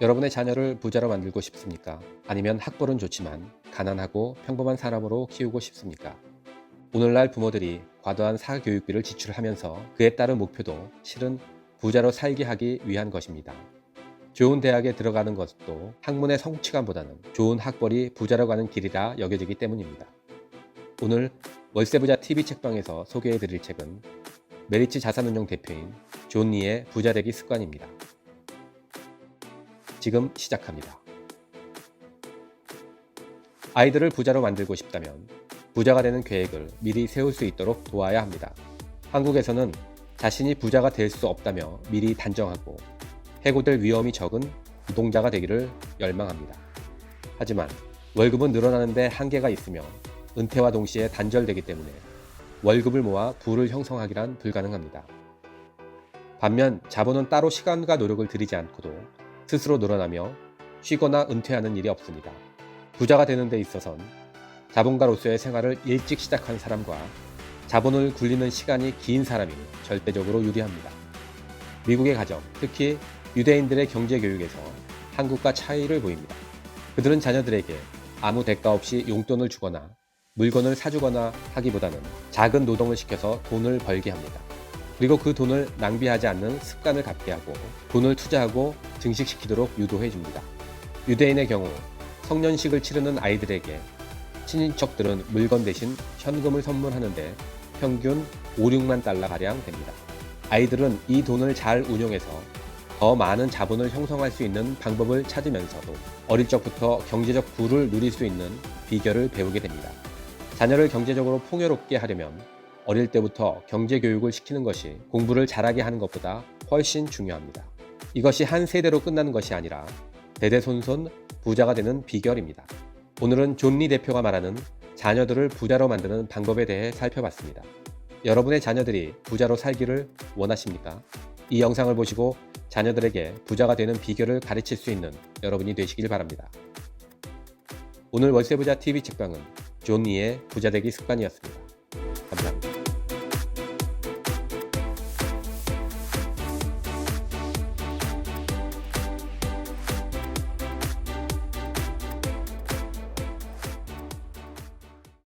여러분의 자녀를 부자로 만들고 싶습니까? 아니면 학벌은 좋지만 가난하고 평범한 사람으로 키우고 싶습니까? 오늘날 부모들이 과도한 사교육비를 지출하면서 그에 따른 목표도 실은 부자로 살게 하기 위한 것입니다. 좋은 대학에 들어가는 것도 학문의 성취감보다는 좋은 학벌이 부자로 가는 길이라 여겨지기 때문입니다. 오늘 월세부자 TV 책방에서 소개해 드릴 책은 메리츠 자산운용 대표인 존 리의 부자 되기 습관입니다. 지금 시작합니다. 아이들을 부자로 만들고 싶다면 부자가 되는 계획을 미리 세울 수 있도록 도와야 합니다. 한국에서는 자신이 부자가 될 수 없다며 미리 단정하고 해고될 위험이 적은 노동자가 되기를 열망합니다. 하지만 월급은 늘어나는데 한계가 있으며 은퇴와 동시에 단절되기 때문에 월급을 모아 부를 형성하기란 불가능합니다. 반면 자본은 따로 시간과 노력을 들이지 않고도 스스로 늘어나며 쉬거나 은퇴하는 일이 없습니다. 부자가 되는 데 있어선 자본가로서의 생활을 일찍 시작한 사람과 자본을 굴리는 시간이 긴 사람이 절대적으로 유리합니다. 미국의 가정, 특히 유대인들의 경제 교육에서 한국과 차이를 보입니다. 그들은 자녀들에게 아무 대가 없이 용돈을 주거나 물건을 사주거나 하기보다는 작은 노동을 시켜서 돈을 벌게 합니다. 그리고 그 돈을 낭비하지 않는 습관을 갖게 하고 돈을 투자하고 증식시키도록 유도해 줍니다. 유대인의 경우 성년식을 치르는 아이들에게 친인척들은 물건 대신 현금을 선물하는데 평균 5, 6만 달러 가량 됩니다. 아이들은 이 돈을 잘 운용해서 더 많은 자본을 형성할 수 있는 방법을 찾으면서도 어릴 적부터 경제적 부를 누릴 수 있는 비결을 배우게 됩니다. 자녀를 경제적으로 풍요롭게 하려면 어릴 때부터 경제 교육을 시키는 것이 공부를 잘하게 하는 것보다 훨씬 중요합니다. 이것이 한 세대로 끝나는 것이 아니라 대대손손 부자가 되는 비결입니다. 오늘은 존리 대표가 말하는 자녀들을 부자로 만드는 방법에 대해 살펴봤습니다. 여러분의 자녀들이 부자로 살기를 원하십니까? 이 영상을 보시고 자녀들에게 부자가 되는 비결을 가르칠 수 있는 여러분이 되시길 바랍니다. 오늘 월세부자 TV 책방은 존 리의 부자되기 습관이었습니다.